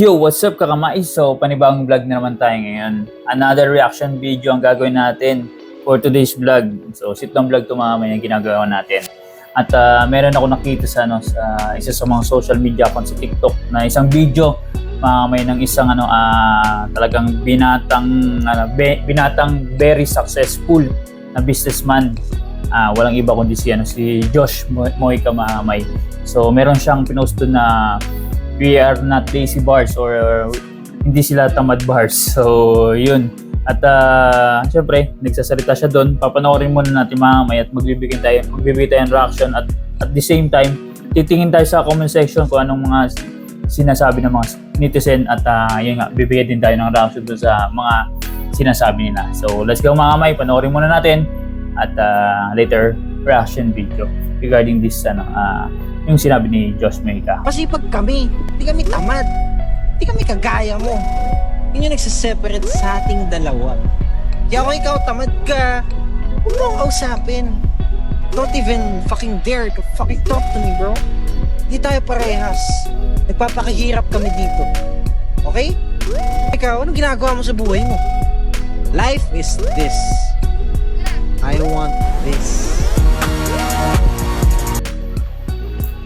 Yo, what's up kakamais? So, panibagong vlog na naman tayo ngayon. Another reaction video ang gagawin natin for today's vlog. So, sit vlog to mga may ginagawa natin. At ah, meron ako nakita sa, ano, sa isa sa mga social media account sa TikTok na isang video mga may ng isang ano ah, talagang binatang ano, be- binatang very successful na businessman. Ah, walang iba kundi si ano si Josh Mo- Moica Mahamay. So meron siyang pinost na we are not lazy bars or hindi sila tamad bars. So, yun. At uh, syempre, nagsasalita siya doon. Papanoorin muna natin mamaya at magbibigay tayo, magbibigay tayo ng reaction at at the same time, titingin tayo sa comment section kung anong mga sinasabi ng mga netizen at uh, yun nga, bibigyan din tayo ng reaction doon sa mga sinasabi nila. So, let's go mga kamay, panoorin muna natin at uh, later reaction video regarding this ano, uh, yung sinabi ni Josh Meika. Kasi pag kami, di kami tamad. Di kami kagaya mo. Yun yung nagsiseparate sa ating dalawa. Kaya kung ikaw tamad ka, huwag mo akong kausapin. Don't even fucking dare to fucking talk to me, bro. Di tayo parehas. Nagpapakahirap kami dito. Okay? Ikaw, anong ginagawa mo sa buhay mo? Life is this. I want this.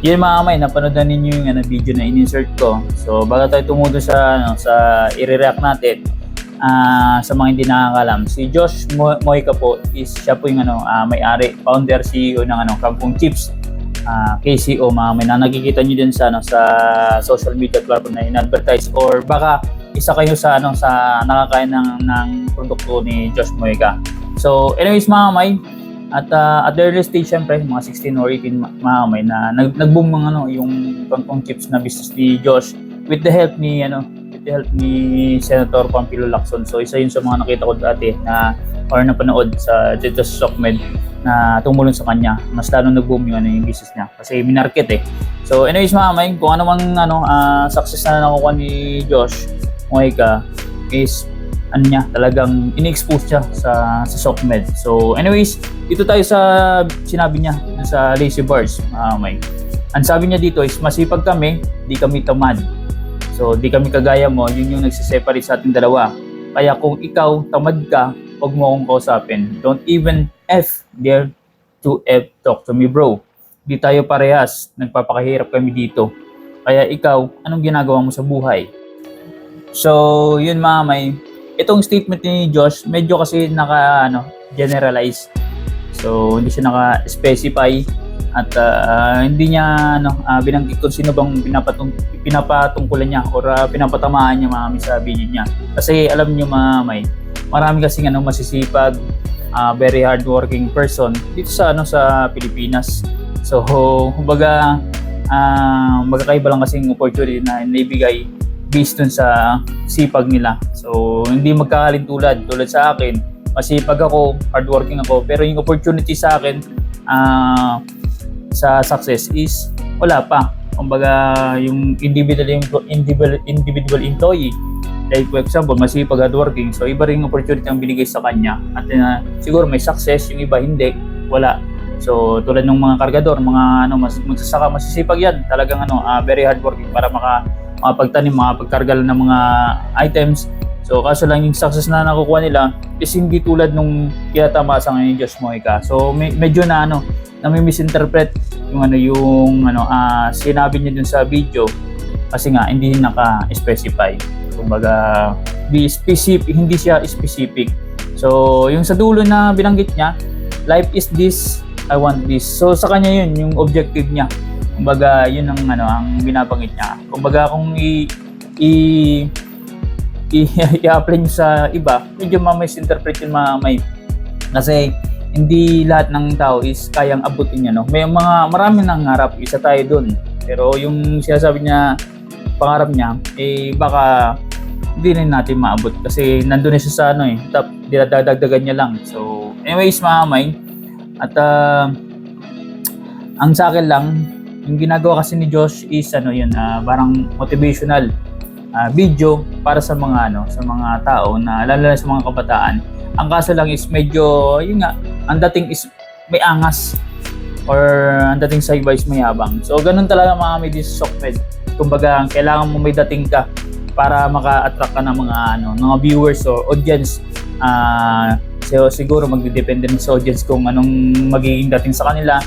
Yun mga kamay, napanood na ninyo yung ano, video na in-insert ko. So, bago tayo tumudo sa, ano, sa i-react natin, ah, sa mga hindi nakakalam, si Josh Mo- Moica po is siya po yung ano, ah, may-ari, founder, CEO ng ano, Kampong Chips. Ah, KCO mga kamay, na nakikita nyo din sa, ano, sa social media platform na in-advertise or baka isa kayo sa ano sa nakakain ng ng produkto ni Josh Moica. So, anyways mga kamay, at uh, at early stage, syempre, mga 16 or 18 ma- mga kamay na nag, nag-boom mga ano, yung kangkong chips na business ni Josh with the help ni ano, with the help ni Senator Pampilo Lacson. So isa yun sa mga nakita ko dati na or napanood sa Jetus Sokmed na tumulong sa kanya. Mas lalo nag-boom yung, ano, yung business niya kasi minarket eh. So anyways mga kamay, kung ano mang ano, ah, success na nakuha ni Josh Moika is ano niya, talagang in-expose siya sa sa SOCMED. So anyways, dito tayo sa sinabi niya sa Lazy Bars, uh, may. Ang sabi niya dito is masipag kami, di kami tamad. So di kami kagaya mo, yun yung nagsiseparate sa ating dalawa. Kaya kung ikaw tamad ka, huwag mo akong kausapin. Don't even F dare to F talk to me bro. Di tayo parehas, nagpapakahirap kami dito. Kaya ikaw, anong ginagawa mo sa buhay? So, yun mga may, itong statement ni Josh, medyo kasi naka, ano, generalize. So, hindi siya naka-specify at ah, hindi niya ano, ah, binanggit kung sino bang pinapatung, pinapatungkulan niya or ah, pinapatamaan niya mga sa video niya. Kasi alam niyo mga may, marami kasi ano, masisipag, ah, very hardworking person dito sa ano sa Pilipinas. So, kumbaga, ah magkakaiba lang kasing opportunity na naibigay based dun sa sipag nila. So, hindi magkakalintulad. Tulad sa akin, masipag ako, hardworking ako, pero yung opportunity sa akin ah, sa success is wala pa. Kumbaga, yung individual, individual, individual employee, like for example, masipag hardworking, so iba rin yung opportunity ang binigay sa kanya. At uh, siguro may success, yung iba hindi, wala. So, tulad ng mga kargador, mga ano, mas, magsasaka, masisipag yan. Talagang ano, ah, very hardworking para maka makapagtanim, makapagkarga ng mga items. So, kaso lang yung success na nakukuha nila is hindi tulad nung kinatamasan ngayon ni Josh Moica. So, me- medyo na ano, na may misinterpret yung ano yung ano ah, sinabi niya dun sa video kasi nga hindi naka-specify. Kumbaga, be specific, hindi siya specific. So, yung sa dulo na binanggit niya, life is this, I want this. So, sa kanya yun, yung objective niya. Kumbaga, yun ang ano, ang binabanggit niya. Kumbaga, kung i i i-apply nyo sa iba, medyo ma-misinterpret yun mga may kasi hindi lahat ng tao is kayang abutin niya, no? May mga marami nang harap, isa tayo doon. Pero yung sinasabi niya, pangarap niya, eh baka hindi rin natin maabot kasi nandun na siya sa ano eh, tap, dinadagdagan niya lang. So, anyways mga may, at ah, ang sa akin lang, yung ginagawa kasi ni Josh is ano yun, ah, parang motivational ah, video para sa mga ano, sa mga tao na lalo na sa mga kabataan. Ang kaso lang is medyo, yun nga, ang dating is may angas or ang dating sa iba is mayabang. So, ganun talaga mga may Sokmed. Kumbaga, kailangan mo may dating ka para maka-attract ka ng mga ano, mga viewers or audience. Ah, so siguro magdedepende rin sa audience kung anong magiging dating sa kanila.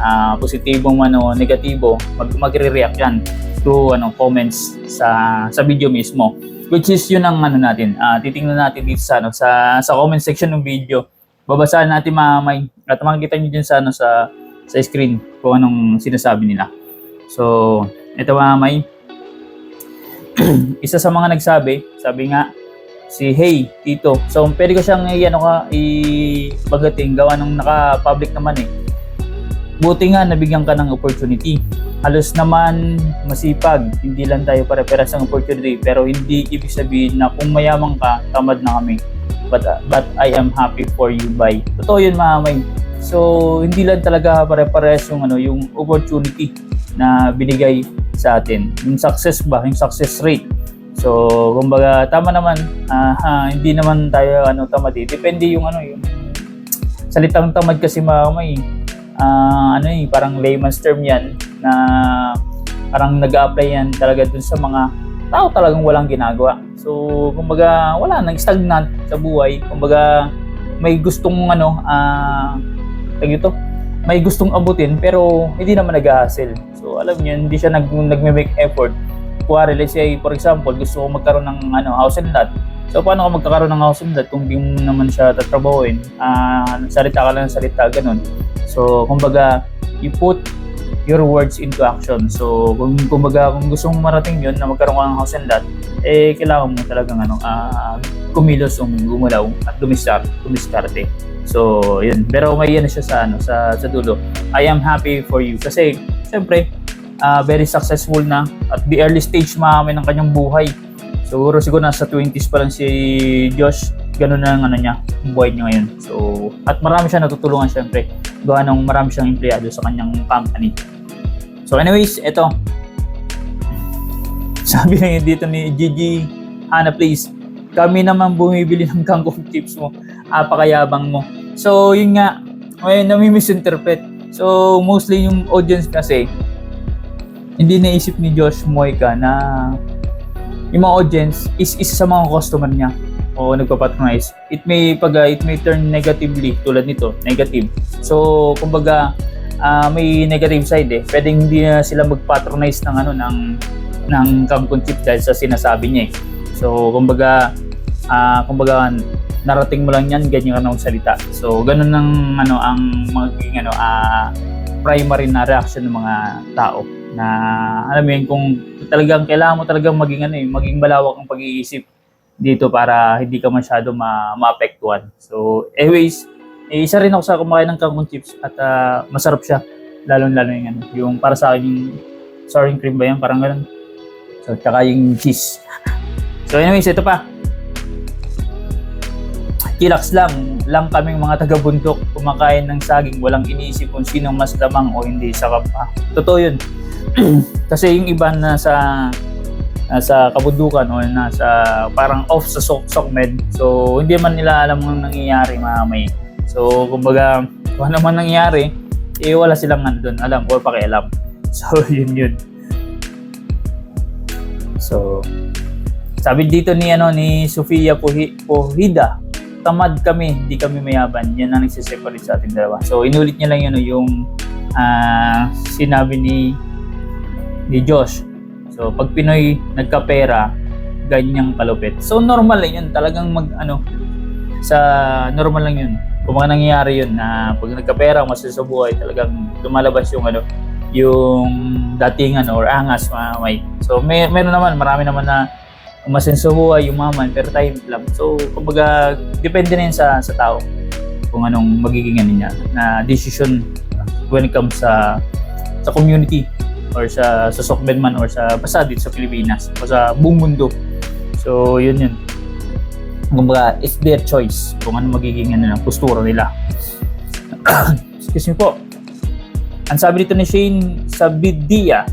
Ah, positibo man o negatibo, mag magre-react yan to ano comments sa sa video mismo. Which is yun ang ano natin. Ah, titingnan natin dito sa ano sa sa comment section ng video. Babasahin natin mamay at makikita niyo din sa ano sa sa screen kung anong sinasabi nila. So, ito mamay. Isa sa mga nagsabi, sabi nga, si Hey, Tito. So, pwede ko siyang i-ano ka, i-bagating, gawa ng naka-public naman eh. Buti nga, nabigyan ka ng opportunity. Halos naman masipag, hindi lang tayo pare-paras ng opportunity, pero hindi ibig sabihin na kung mayaman ka, tamad na kami. But, but I am happy for you, bye. Totoo yun, mamay. So, hindi lang talaga pare-pares yung, ano, yung opportunity na binigay sa atin. Yung success ba, yung success rate. So, kumbaga, tama naman, ah, ah, hindi naman tayo ano tamad eh. Depende yung ano yung salitang tamad kasi mamay. Ah, ano eh, parang layman's term 'yan na parang nag-apply yan talaga dun sa mga tao talagang walang ginagawa. So, kumbaga, wala nang stagnant sa buhay. Kumbaga, may gustong ano, ah, tag ito, may gustong abutin pero hindi naman nag-hustle. So, alam niyo, hindi siya nag nagme-make effort. Kuwari, let's say, for example, gusto ko magkaroon ng ano, house and lot. So, paano ka magkakaroon ng house and lot kung di mo naman siya tatrabahoin? Ah, salita ka lang ng salita, ganun. So, kumbaga, you put your words into action. So, kung kumbaga, kung gusto mong marating yun na magkaroon ka ng house and lot, eh, kailangan mo talagang ano, ah, kumilos o gumalaw at dumistar, dumiskarte. So, yun. Pero may yan siya sa, ano, sa, sa dulo. I am happy for you. Kasi, syempre, ah, very successful na at the early stage mami ng kanyang buhay. Siguro siguro nasa 20s pa lang si Josh. Ganun na ang ano niya, ang buhay niya ngayon. So, at marami siya natutulungan syempre. Gawa ng marami siyang empleyado sa kanyang company. So anyways, ito. Sabi na dito ni Gigi Hana please. Kami naman bumibili ng kangkong chips mo. Apakayabang mo. So yun nga, may nami-misinterpret. So mostly yung audience kasi hindi naisip ni Josh Moica na yung mga audience is isa sa mga customer niya o nagpapatronize. It may pag it may turn negatively tulad nito, negative. So kumbaga ah, may negative side eh. Pwedeng hindi na sila magpatronize ng ano ng ng kangkong chip dahil sa sinasabi niya eh. So kumbaga ah, kumbaga narating mo lang yan, ganyan ka na magsalita. So ganun ang ano ang magiging ano ah, primary na reaction ng mga tao na alam mo yun, kung talagang kailangan mo talagang maging ano eh, maging malawak ang pag-iisip dito para hindi ka masyado ma maapektuhan. So, anyways, eh, isa rin ako sa kumakain ng kangkong chips at ah, masarap siya. Lalo-lalo yung ano, yung para sa akin yung sour cream ba yan, parang ganun. So, tsaka yung cheese. So, anyways, ito pa. Kilax lang, lang kaming mga taga-bundok kumakain ng saging, walang iniisip kung sinong mas lamang o hindi sa kapwa. Totoo yun. Kasi yung iba na sa nasa kabundukan o nasa parang off sa sok sokmed. So hindi man nila alam ang nangyayari mga may. So kumbaga kung ano man nangyayari, eh wala silang doon alam or pakialam. So yun yun. So sabi dito ni ano ni Sofia Puhi, Puhida, tamad kami, hindi kami mayaban. Yan ang nagsiseparate sa ating dalawa. So inulit niya lang yun yung ah, sinabi ni ni Josh. So, pag Pinoy nagkapera, ganyang kalupit. So, normal lang yun. Talagang mag, ano, sa normal lang yun. Kung mga nangyayari yun na pag nagkapera, mas sa buhay, talagang lumalabas yung ano, yung datingan or angas, mga may. So, may, meron naman, marami naman na umasin sa buhay, pero time lang. So, kumbaga, depende na yun sa, sa tao kung anong magiging ano niya na decision when it comes sa sa community or sa sa Sokmed man or sa basta dito sa Pilipinas o sa buong mundo. So, yun yun. Kumbaga, it's their choice kung ano magiging ano, ng postura nila. Excuse me po. Ang sabi dito ni Shane Sabidia,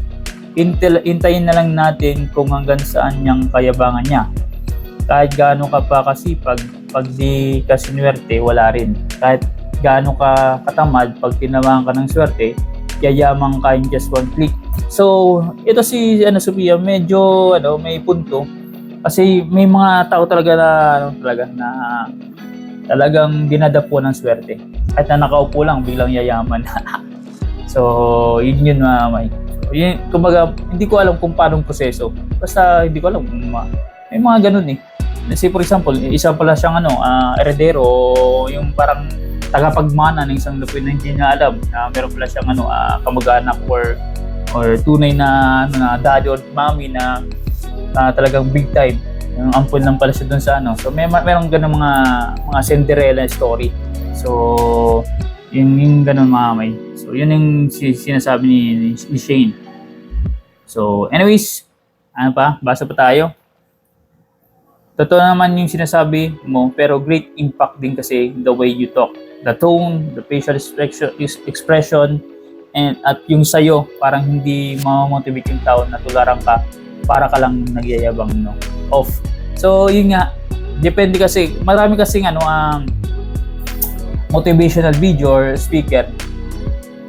intel, intayin na lang natin kung hanggang saan niyang kayabangan niya. Kahit gaano ka pa kasipag, pag di ka sinuwerte, wala rin. Kahit gaano ka katamad, pag tinamaan ka ng swerte, yayaman ka in just one click. So, ito si ano Sophia, medyo ano, may punto Kasi may mga tao talaga na ano talaga na talagang dinadapo ng swerte. Kahit na nakaupo lang biglang yayaman. so, yun yun mga may. Yun, kumbaga, hindi ko alam kung paano proseso. Basta hindi ko alam kung ma- may mga ganun eh. Kasi for example, isa pala siyang ano, ah, eredero yung parang tagapagmana ng isang lupi na hindi niya alam na meron pala siyang ano, ah, kamag-anak or or tunay na ano na daddy or mommy na ah, talagang big time. Yung ampun lang pala siya dun sa ano. So may ma- merong ganun mga mga Cinderella story. So yung, yung ganun mga may. So yun yung si- sinasabi ni, ni Shane. So anyways, ano pa? Basa pa tayo. Totoo naman yung sinasabi mo, pero great impact din kasi the way you talk. The tone, the facial expression, expression and at yung sayo, parang hindi mamamotivate yung tao na tularan ka para ka lang nagyayabang no? Off. So yun nga, depende kasi marami kasi ano ang motivational video or speaker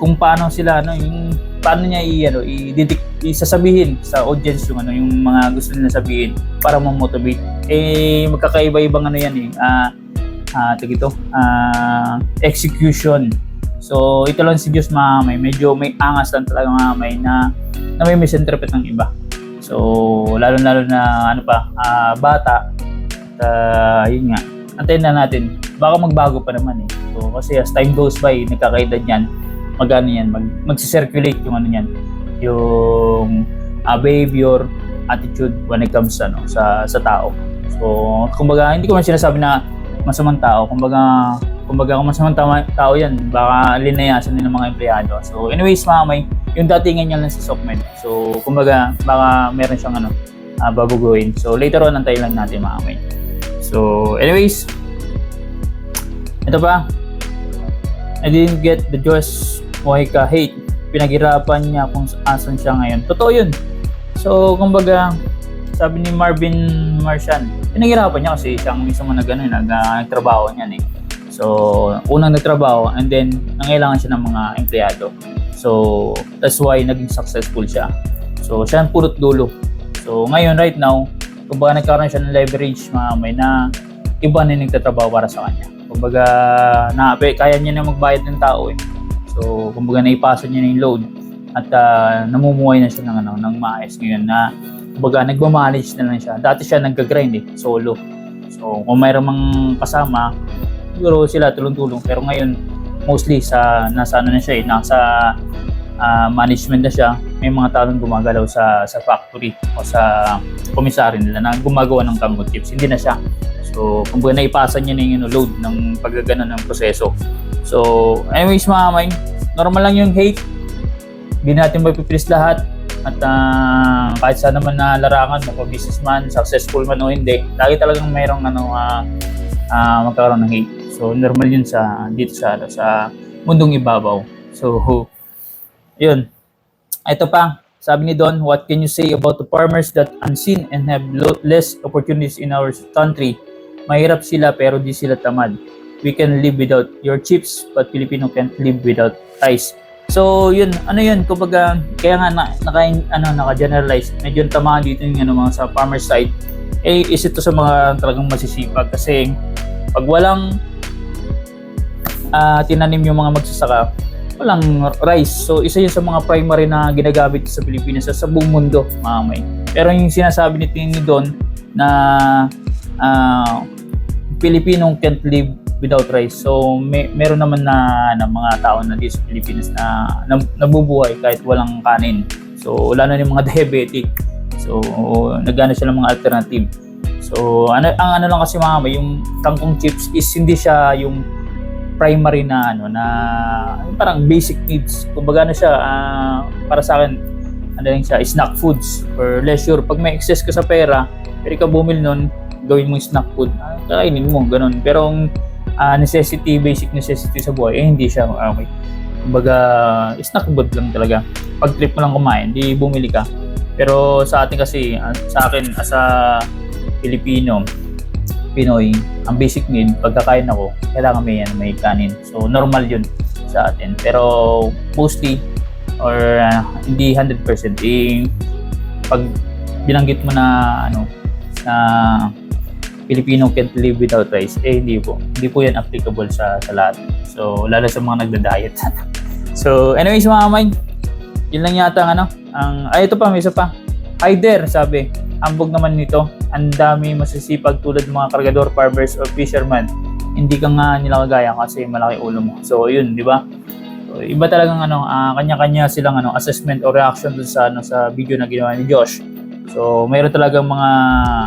kung paano sila ano yung paano niya i ano i isasabihin sa audience yung ano yung mga gusto nila sabihin para ma-motivate. Eh magkakaiba-ibang ano yan eh ah ah tawag ito, ah execution so ito lang si Diyos mamay medyo may angas lang talaga mamay na na may misinterpret ng iba. So lalo lalo na ano pa ah, bata. At ah, yun nga. Antayin na natin. Baka magbago pa naman eh. So kasi as time goes by nagkakaedad yan. Magano yan mag magsi-circulate yung ano yan. Yung ah, behavior attitude when it comes ano sa sa tao. So kumbaga hindi ko man sinasabi na masamang tao kumbaga kumbaga kung masamang tao, tao yan baka linayasan din ng mga empleyado so anyways mga may yung datingan niya lang sa Sockmed so kumbaga baka meron siyang ano uh, babaguhin so later on antayin lang natin mga may so anyways ito pa I didn't get the Josh Mojica hate. Pinaghirapan niya kung asan siya ngayon. Totoo yun. So, kumbaga, sabi ni Marvin Martian, pinaghirapan niya kasi siyang mismo nag, ano, nag, ah, nagtrabaho niyan eh. So, unang nagtrabaho and then nangailangan siya ng mga empleyado. So, that's why naging successful siya. So, siya ang purot dulo. So, ngayon, right now, kumbaga nagkaroon siya ng leverage, mga may na iba na nagtatrabaho para sa kanya. Kumbaga, na, kaya niya na magbayad ng tao eh. So, kumbaga naipasa niya na yung load at ah, namumuhay na siya ng, ano, ng maayos ngayon na kumbaga nagmamanage na lang siya. Dati siya nagka-grind eh, solo. So, kung mayroong mang kasama, siguro sila tulong-tulong. Pero ngayon, mostly sa nasa ano na siya eh, nasa ah, management na siya. May mga tao nang gumagalaw sa sa factory o sa komisary nila na gumagawa ng tango chips. Hindi na siya. So, kumbaga naipasa niya na yung ano, load ng paggagana ng proseso. So, anyways mga kamay, normal lang yung hate. Hindi natin mapipilis lahat. At ah, kahit saan naman na larangan mo, kung businessman, successful man o hindi, lagi talagang mayroong ano, ah, ah, magkakaroon ng hate. So, normal yun sa, dito sa, ano, sa mundong ibabaw. So, yun. Ito pa, sabi ni Don, what can you say about the farmers that unseen and have less opportunities in our country? Mahirap sila pero di sila tamad. We can live without your chips, but Filipino can't live without rice. So, yun, ano yun, kumbaga, kaya nga na, naka, ano, naka-generalize, medyo tamaan dito yung ano, mga sa farmer side, eh, is ito sa mga talagang masisipag kasi pag walang ah, tinanim yung mga magsasaka, walang rice. So, isa yun sa mga primary na ginagamit sa Pilipinas sa, sa buong mundo, mga may. Pero yung sinasabi ni Tini Don na ah, Pilipino can't live without rice. So, may, meron naman na, na mga tao na dito sa Pilipinas na, na nabubuhay kahit walang kanin. So, wala na yung mga diabetic. So, nagana sila ng mga alternative. So, ano, ang ano lang kasi mga may, yung kangkong chips is hindi siya yung primary na ano na parang basic needs. Kumbaga na siya ah, para sa akin ano lang siya snack foods for leisure. Pag may excess ka sa pera, pwede ka bumili nun, gawin mo yung snack food. Ah, kainin mo ganun. Pero ang ah, necessity, basic necessity sa buhay, eh hindi siya ah, okay. Kumbaga, snack food lang talaga. Pag trip mo lang kumain, di bumili ka. Pero sa atin kasi, ah, sa akin as a Pilipino, Pinoy, ang basic need, pagkakain ako, kailangan may, yan, may kanin. So, normal yun sa atin. Pero, mostly, or ah, hindi 100%, eh, pag binanggit mo na, ano, na Filipino can't live without rice. Eh, hindi po. Hindi po yan applicable sa, sa lahat. So, lalo sa mga nagda-diet. so, anyways mga kamay, yun lang yata ang ano. Ang, ay, ito pa, may isa pa. Hi there, sabi. Ambog naman nito. Ang dami masisipag tulad mga kargador, farmers, or fisherman. Hindi ka nga nila kagaya kasi malaki ulo mo. So, yun, di ba? So, iba talagang ano, ah, kanya-kanya silang ano, assessment or reaction dun sa ano sa video na ginawa ni Josh. So, mayroon talagang mga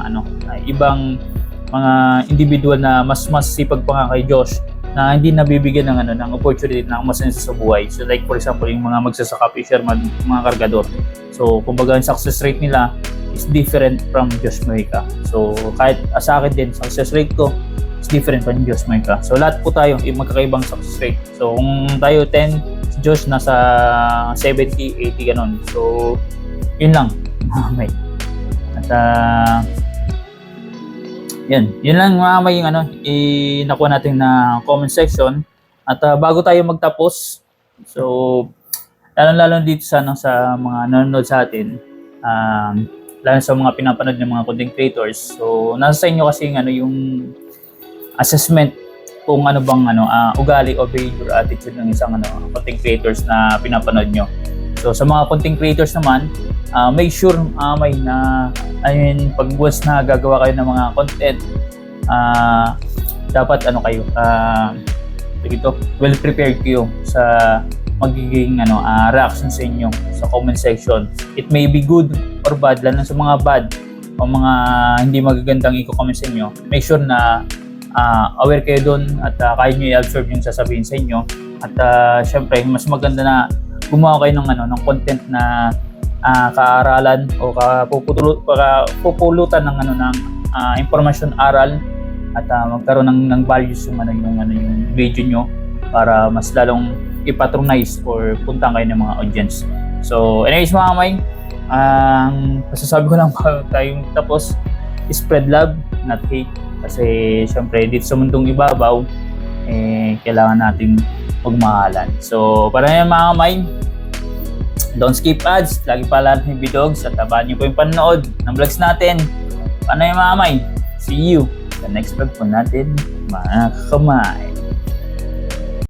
ano, ah, ibang mga individual na mas mas sipag pa nga kay Josh na hindi nabibigyan ng ano ng opportunity na umasenso sa buhay. So like for example, yung mga magsasaka fisherman, mga kargador. So kumbaga yung success rate nila is different from Josh Mojica. So kahit ah, sa akin din, success rate ko is different from Josh Mojica. So lahat po tayo yung magkakaibang success rate. So kung tayo 10, si Josh nasa 70, 80 ganun. So yun lang. At ah, yan. Yun lang mga may ano, inakuha natin na comment section. At ah, bago tayo magtapos, so lalo-lalo dito sa ano, sa mga nanonood sa atin, um, lalo sa mga pinapanood ng mga content creators. So nasa sa inyo kasi ano yung assessment kung ano bang ano ah, ugali o behavior attitude ng isang ano content creators na pinapanood nyo. So sa mga content creators naman, ah, make sure ah, may na I mean pag once na gagawa kayo ng mga content, ah, dapat ano kayo ah ito well prepared kayo sa magiging ano ah, reaction sa inyo sa comment section. It may be good or bad lalo sa mga bad o mga hindi magagandang i-comment sa inyo. Make sure na ah, aware kayo doon at ah, kaya nyo i-absorb yung sasabihin sa inyo. At ah, syempre, mas maganda na gumawa kayo ng ano ng content na ah, kaaralan o kapupulutan kapupulutan ng ano ng ah, impormasyon aral at ah, magkaroon ng ng values yung ano yung ano yung video nyo para mas lalong ipatronize or puntahan kayo ng mga audience. So, anyways mga kamay, ang masasabi ko lang bago tayong tapos, spread love, not hate. Kasi syempre dito sa mundong ibabaw, eh, kailangan nating magmahalan. So, para yan mga kamay, don't skip ads. Lagi pala ng bidogs at tabahan niyo po yung panonood ng vlogs natin. Paano yung mga kamay? See you sa next vlog po natin, mga kamay.